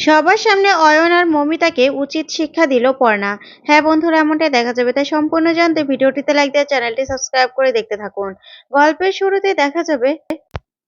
সবার সামনে অয়ন আর মমিতাকে উচিত শিক্ষা দিল পর্ণা। হ্যাঁ বন্ধুরা, এমনটাই দেখা যাবে। তাই সম্পূর্ণ জানতে ভিডিওটিতে লাইক দেওয়া, চ্যানেলটি সাবস্ক্রাইব করে দেখতে থাকুন। গল্পের শুরুতে দেখা যাবে,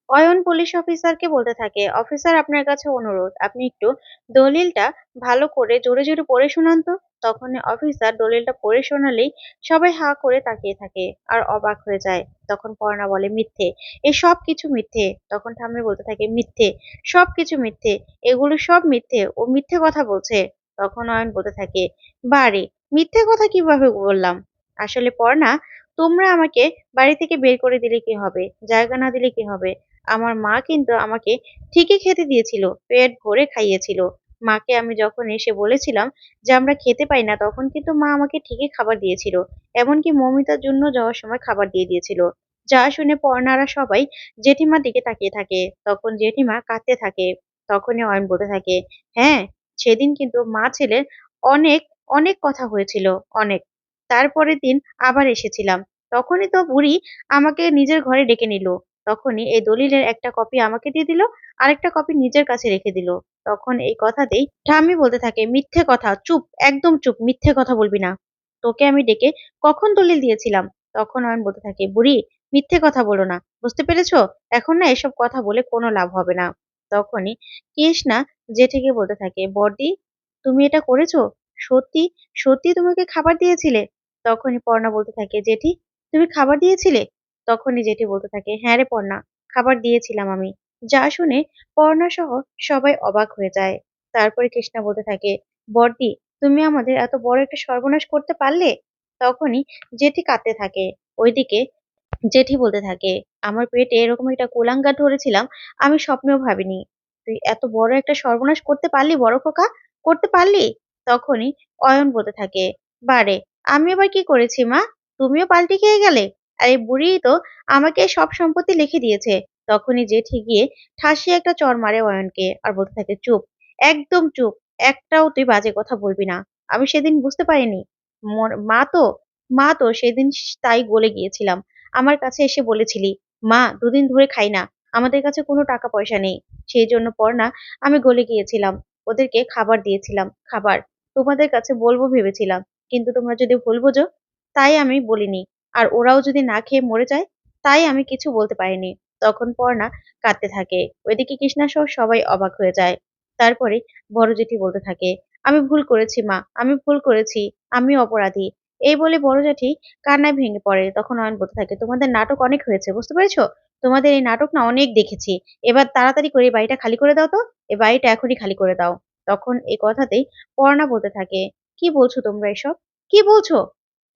অয়ন পুলিশ অফিসারকে বলতে থাকে অফিসার আপনার কাছে অনুরোধ। আপনি একটু দলিলটা ভালো করে জোরে জোরে পড়ে শোনান তো। তখন অফিসার দলিলটা পড়ে শোনালেই সবাই হা করে তাকিয়ে থাকে আর অবাক হয়ে যায়। তখন পর্ণা বলে, মিথ্যে। এ সব কিছু মিথ্যে। তখন ঠাম্মি বলতে থাকে, মিথ্যে। সব কিছু মিথ্যে। এগুলো সব মিথ্যে। ও মিথ্যে কথা বলছে। তখন অয়ন বলতে থাকে, বারে, মিথ্যে কথা কীভাবে বললাম? আসলে পর্ণা তোমরা আমাকে বাড়ি থেকে বের করে দিলে কি হবে? জায়গা না দিলে কি হবে? আমার মা কিন্তু আমাকে ঠিকই খেতে দিয়েছিল, পেট ভরে খাইয়েছিল। মাকে আমি যখন এসে বলেছিলাম যে আমরা খেতে পাই না, তখন কিন্তু মা আমাকে ঠিকই খাবার দিয়েছিল। এমনকি মমিতার জন্য যাওয়ার সময় খাবার দিয়ে দিয়েছিল। যা শুনে পর্ণারা সবাই জেঠিমার দিকে তাকিয়ে থাকে। তখন জেঠিমা কাঁদতে থাকে। তখনই অয়ন বলতে থাকে হ্যাঁ সেদিন কিন্তু মা ছেলের অনেক অনেক কথা হয়েছিল, অনেক। তারপরের দিন আবার এসেছিলাম। তখনই তো বুড়ি আমাকে নিজের ঘরে ডেকে নিল। তখনই এই দলিলের একটা কপি আমাকে দিয়ে দিল, আরেকটা কপি নিজের কাছে রেখে দিল। তখন এই কথাতেই ঠাম্মি বলতে থাকে, মিথ্যে কথা, চুপ, একদম চুপ, মিথ্যে কথা বলবি না। তোকে আমি ডেকে কখন দলিল দিয়েছিলাম? তখন অয়ন বলতে থাকে, বুড়ি, মিথ্যে কথা বলো না। বুঝতে পেরেছ? এখন না এসব কথা বলে কোনো লাভ হবে না। তখনই কৃষ্ণা জেঠেকে বলতে থাকে বর্দি তুমি এটা করেছ? সত্যি সত্যি তোমাকে খাবার দিয়েছিলে? তখনই পর্ণা বলতে থাকে, জেঠি, তুমি খাবার দিয়েছিলে? তখনই জেঠি বলতে থাকে হ্যাঁ রে পর্ণা, খাবার দিয়েছিলাম আমি। যা শুনে পর্ণা সহ সবাই অবাক হয়ে যায়। তারপরে কৃষ্ণা বলতে থাকে বর্দি তুমি আমাদের এত বড় একটা সর্বনাশ করতে পারলে? তখনই জেঠি কাঁদতে থাকে। ওইদিকে জেঠি বলতে থাকে, আমার পেটে এরকম একটা কুলাঙ্গার ধরেছিলাম, আমি স্বপ্নেও ভাবিনি। তুই এত বড় একটা সর্বনাশ করতে পারলি, বড় খোকা? করতে পারলি? তখনই অয়ন বলতে থাকে, বারে, আমি আবার কি করেছি মা? তুমিও পাল্টি খেয়ে গেলে? আর এই বুড়ি তো আমাকে সব সম্পত্তি লিখে দিয়েছে। তখনই জেঠি গিয়ে ঠাসি একটা চর মারে অয়নকে আর বলতে থাকে, চুপ, একদম চুপ, একটাও তুই বাজে কথা বলবি না। আমি সেদিন বুঝতে পারিনি। মা তো মা তো সেদিন তাই গলে গিয়েছিলাম। আমার কাছে এসে বলেছিলি, মা, দুদিন ধরে খাই না, আমাদের কাছে কোনো টাকা পয়সা নেই। সেই জন্য পর না আমি গলে গিয়েছিলাম। ওদেরকে খাবার দিয়েছিলাম, খাবার। তোমাদের কাছে বলব ভেবেছিলাম, কিন্তু তোমরা যদি ভুল বোঝো, তাই আমি বলিনি। আর ওরাও যদি না খেয়ে মরে যায়, তাই আমি কিছু বলতে পারিনি। তখন পর্ণা কাঁদতে থাকে। ওইদিকে কৃষ্ণা সহ সবাই অবাক হয়ে যায়। তারপরে বড় জেঠি বলতে থাকে, আমি ভুল করেছি, মা। আমি ভুল করেছি। আমি অপরাধী। এই বলে বড় জেঠি কান্নায় ভেঙে পড়ে। তখন অয়ন বলতে থাকে, তোমাদের নাটক অনেক হয়েছে, বুঝতে পেরেছ? তোমাদের এই নাটক না অনেক দেখেছি। এবার তাড়াতাড়ি করে বাড়িটা খালি করে দাও তো। এই বাড়িটা এখনই খালি করে দাও। তখন এই কথাতেই পর্ণা বলতে থাকে, কি বলছো তোমরা এসব? কি বলছো?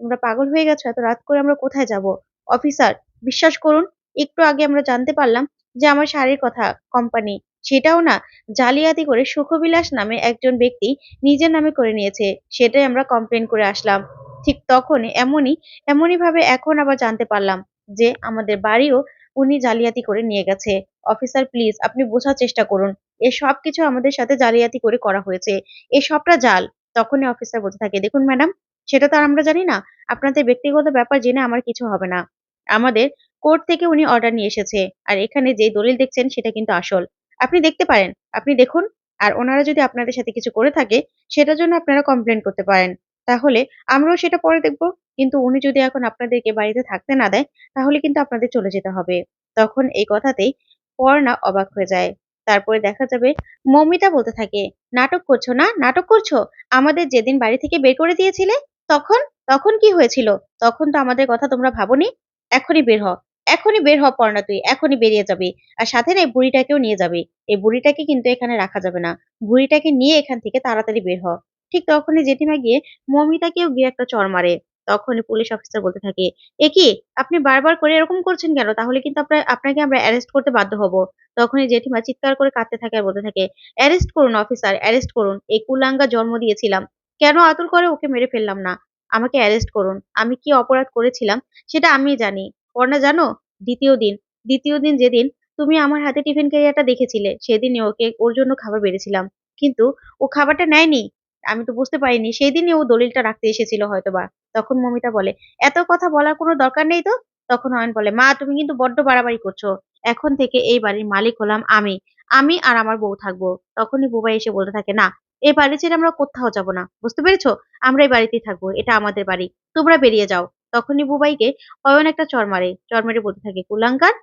তোমরা পাগল হয়ে গেছো, এত রাত করে আমরা কোথায় যাব? অফিসার বিশ্বাস করুন, একটু আগে আমরা জানতে পারলাম যে আমার শাড়ির কথা কোম্পানি সেটাও না, জালিয়াতি করে সুখবিলাস নামে একজন ব্যক্তি নিজের নামে করে নিয়েছে, সেটাই আমরা কমপ্লেন করে আসলাম। ঠিক তখনই, এমনই এমনই ভাবে এখন আবার জানতে পারলাম যে আমাদের বাড়িও উনি জালিয়াতি করে নিয়ে গেছে। অফিসার প্লিজ আপনি বোঝার চেষ্টা করুন, এ সব কিছু আমাদের সাথে জালিয়াতি করে করা হয়েছে, এ সবটা জাল, তখনই অফিসার বলতে থাকে, দেখুন ম্যাডাম সেটা তো আর আমরা জানি না। আপনাদের ব্যক্তিগত ব্যাপার জেনে আমার কিছু হবে না। আমাদের কোর্ট থেকে উনি অর্ডার নিয়ে এসেছে। আর এখানে যে দলিল দেখছেন সেটা কিন্তু আসল। আপনি দেখতে পারেন। আপনি দেখুন। আর ওনারা যদি আপনাদের সাথে কিছু করে থাকে, সেটার জন্য আপনারা কমপ্লেন করতে পারেন। তাহলে আমরাও সেটা পরে দেখব। কিন্তু উনি যদি এখন আপনাদেরকে বাড়িতে থাকতে না দেয়, তাহলে কিন্তু আপনাদের চলে যেতে হবে। তখন এই কথাতেই পর্ণা অবাক হয়ে যায়। তারপরে দেখা যাবে, মমিতা বলতে থাকে, নাটক করছ না? নাটক করছ? আমাদের যেদিন বাড়ি থেকে বের করে দিয়েছিলে তখন তখন কি হয়েছিল? তখন তো আমাদের কথা তোমরা ভাবনি? এখনই বের হ। এখনই বের হ পর্ণা তুই, এখনই বেরিয়ে যাবে। আর সাথে না এই বুড়িটাকেও নিয়ে যাবে। এই বুড়িটাকে কিন্তু এখানে রাখা যাবে না। বুড়িটাকে নিয়ে এখান থেকে তাড়াতাড়ি বের হ। ঠিক তখনই জেঠিমা গিয়ে মমিতাকেও গিয়ে একটা চর মারে। তখনই পুলিশ অফিসার বলতে থাকে, এ কি? আপনি বারবার করে এরকম করছেন কেন? তাহলে কিন্তু আপনার, আপনাকে আমরা অ্যারেস্ট করতে বাধ্য হব। তখনই জেঠিমা চিৎকার করে কাঁদতে থাকে আর বলতে থাকে, অ্যারেস্ট করুন অফিসার, অ্যারেস্ট করুন। এই কুলাঙ্গা জন্ম দিয়েছিলাম। কেন আতুর করে ওকে মেরে ফেললাম না? আমাকে অ্যারেস্ট করুন। আমি কি অপরাধ করেছিলাম সেটা আমি জানি। পর্ণা জানো? দ্বিতীয় দিন। দ্বিতীয় দিন যেদিন তুমি আমার হাতে টিফিন ক্যারিয়ারটা দেখেছিলে, সেদিনই ওকে ওর জন্য খাবার বেড়েছিলাম। কিন্তু ও খাবারটা নেয়নি। আমি তো বুঝতে পারিনি সেই দিনই ও দলিলটা রাখতে এসেছিল হয়তোবা। তখন মমিতা বলে, এত কথা বলার কোনো দরকার নেই তো? তখন অয়ন বলে, মা, তুমি কিন্তু বড্ড বাড়াবাড়ি করছ। এখন থেকে এই বাড়ির মালিক হলাম আমি। আমি আর আমার বউ থাকব। তখনই বুবাই এসে বলতে থাকে, না এই বাড়ি ছেড়ে আমরা কোথাও যাব না, বুঝতে পেরেছ? আমরা এই বাড়িতেই থাকব, এটা আমাদের বাড়ি। তোমরা বেরিয়ে যাও। তখনই বুবাইকে অয়ন একটা চর মারে। চর মেরে বলতে থাকে, কুলাঙ্কার,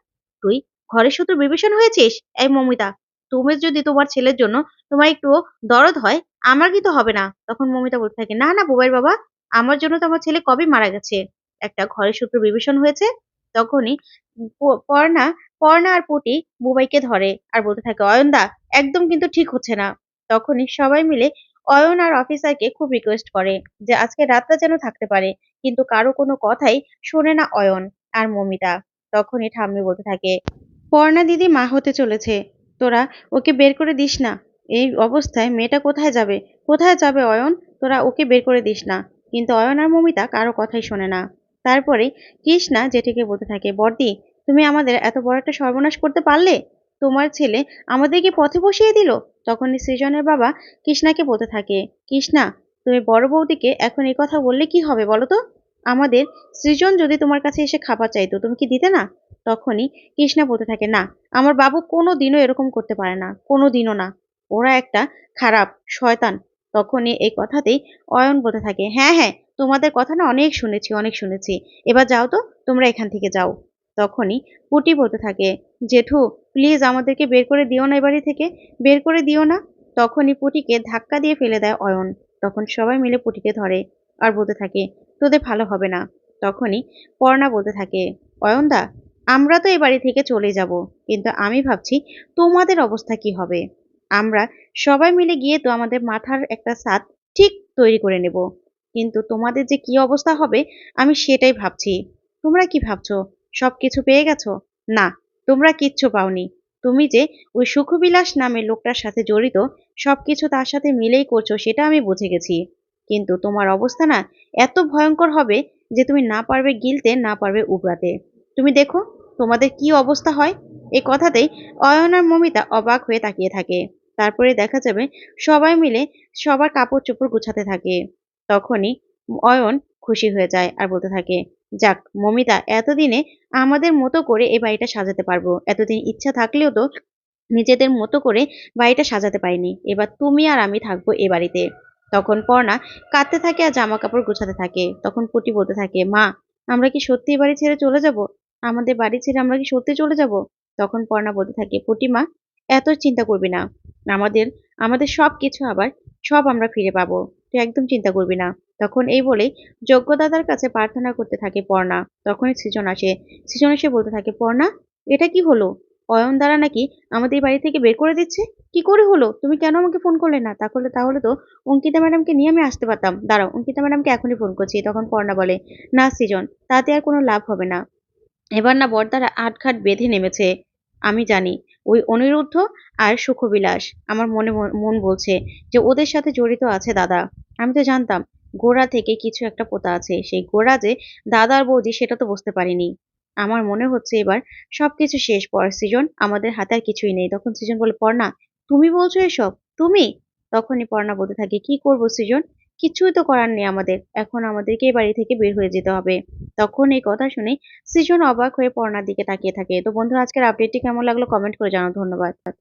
তুই ঘরের শুধু বিভীষণ হয়েছিস? এই মমিতা, তুমি যদি তোমার ছেলের জন্য তোমার একটু দরদ হয়, আমার কিন্তু হবে না। তখন মমিতা বলতে থাকে, না না, বুবাইয়ের বাবা, আমার জন্য তো আমার ছেলে কবে মারা গেছে? একটা ঘরের সূত্র বিভীষণ হয়েছে? তখনই পর্ণা পর্ণা আর পুটি বুবাইকে ধরে আর বলতে থাকে, অয়নদা, একদম কিন্তু ঠিক হচ্ছে না। তখনই সবাই মিলে অয়ন আর অফিসারকে খুব রিকোয়েস্ট করে যে আজকে রাতটা যেন থাকতে পারে, কিন্তু কারও কোনো কথাই শোনে না অয়ন আর মমিতা। তখনই ঠাম্মি বলতে থাকে, পর্ণা দিদি মা হতে চলেছে, তোরা ওকে বের করে দিস না। এই অবস্থায় মেয়েটা কোথায় যাবে? কোথায় যাবে অয়ন? তোরা ওকে বের করে দিস না। কিন্তু অয়ন আর মমিতা কারও কথাই শোনে না। তারপরে কৃষ্ণা জেঠিকে বলতে থাকে বর্দি তুমি আমাদের এত বড় একটা সর্বনাশ করতে পারলে? তোমার ছেলে আমাদেরকে পথে বসিয়ে দিল? তখনই সৃজনের বাবা কৃষ্ণাকে বলতে থাকে, কৃষ্ণা, তুমি বড় বৌদিকে এখন এই কথা বললে কি হবে বলো তো? আমাদের সৃজন যদি তোমার কাছে এসে খাবার চাইতো, তুমি কি দিতে না? তখনই কৃষ্ণা বলতে থাকে, না, আমার বাবু কোনো দিনও এরকম করতে পারে না কোনো দিনও না। ওরা একটা খারাপ শয়তান। তখনই এই কথাতেই অয়ন বলতে থাকে হ্যাঁ হ্যাঁ তোমাদের কথা না অনেক শুনেছি অনেক শুনেছি। এবার যাও তো, তোমরা এখান থেকে যাও। তখনই পুটি বলতে থাকে, জেঠু প্লিজ আমাদেরকে বের করে দিও না এ বাড়ি থেকে। বের করে দিও না। তখনই পুটিকে ধাক্কা দিয়ে ফেলে দেয় অয়ন। তখন সবাই মিলে পুটিকে ধরে আর বলতে থাকে, তোদের ভালো হবে না। তখনই পর্ণা বলতে থাকে অয়নদা আমরা তো এ বাড়ি থেকে চলে যাব, কিন্তু আমি ভাবছি তোমাদের অবস্থা কি হবে? আমরা সবাই মিলে গিয়ে তো আমাদের মাথার একটা ছাদ ঠিক তৈরি করে নেব। কিন্তু তোমাদের যে কি অবস্থা হবে, আমি সেটাই ভাবছি। তোমরা কি ভাবছ? সব কিছু পেয়ে গেছো? না তোমরা কিচ্ছু পাওনি। তুমি যে ওই সুখবিলাস নামে লোকটার সাথে জড়িত, সবকিছু তার সাথে মিলেই করছ সেটা আমি বুঝে গেছি। কিন্তু তোমার অবস্থা না এত ভয়ঙ্কর হবে যে তুমি না পারবে গিলতে, না পারবে উবড়াতে। তুমি দেখো, তোমাদের কি অবস্থা হয়? এই কথাতেই অয়ন আর মমিতা অবাক হয়ে তাকিয়ে থাকে। তারপরে দেখা যাবে সবাই মিলে সবার কাপড় চোপড় গুছাতে থাকে। তখনই অয়ন খুশি হয়ে যায় আর বলতে থাকে যাক, মমিতা, এতদিনে আমাদের মতো করে এই বাড়িটা সাজাতে পারব। এতদিন ইচ্ছা থাকলেও তো নিজেদের মতো করে বাড়িটা সাজাতে পারিনি। এবার তুমি আর আমি থাকব এ বাড়িতে। তখন পর্ণা কাঁদতে থাকে আর জামা কাপড় গুছাতে থাকে। তখন পুটি বলতে থাকে, মা, আমরা কি সত্যি বাড়ি ছেড়ে চলে যাব? আমাদের বাড়ি ছেড়ে আমরা কি সত্যি চলে যাব? তখন পর্ণা বলতে থাকে পুটিমা এত চিন্তা করবি না। আমাদের আমাদের সব কিছু আবার সব আমরা ফিরে পাবো। তুই একদম চিন্তা করবি না। তখন এই বলেই যজ্ঞদাদার কাছে প্রার্থনা করতে থাকে পর্ণা। তখনই সৃজন আসে। সৃজন এসে বলতে থাকে, পর্ণা, এটা কি হলো? অয়ন দ্বারা নাকি আমাদের বাড়ি থেকে বের করে দিচ্ছে? কি করে হলো? তুমি কেন আমাকে ফোন করলে না? তাহলে তাহলে তো অঙ্কিতা ম্যাডামকে নিয়ে আমি আসতে পারতাম। দাঁড়াও, অঙ্কিতা ম্যাডামকে এখনই ফোন করছি। তখন পর্ণা বলে, না সৃজন, তাতে আর কোনো লাভ হবে না। এবার না বর্দারা আটঘাট বেঁধে নেমেছে। আমি জানি, ওই অনিরুদ্ধ আর সুখবিলাস। আমার মন- মন বলছে যে ওদের সাথে জড়িত আছে দাদা। আমি তো জানতাম গোড়া থেকে কিছু একটা পোতা আছে। সেই গোড়া যে দাদার বৌদি, সেটা তো বুঝতে পারিনি। আমার মনে হচ্ছে এবার সবকিছু শেষ, পর সৃজন আমাদের হাতে আর কিছুই নেই। তখন সৃজন বলে, পর্ণা, তুমি বলছো এসব? তুমি? তখনই পর্ণা বলতে থাকে, কি করব সৃজন? কিছুই তো করার নেই আমাদের। এখন আমাদেরকে এই বাড়ি থেকে বের হয়ে যেতে হবে। তখন এই কথা শুনে সৃজন অবাক হয়ে পর্ণার দিকে তাকিয়ে থাকে। তো বন্ধুরা, আজকের আপডেটটি কেমন লাগল? কমেন্ট করে জানাও। ধন্যবাদ।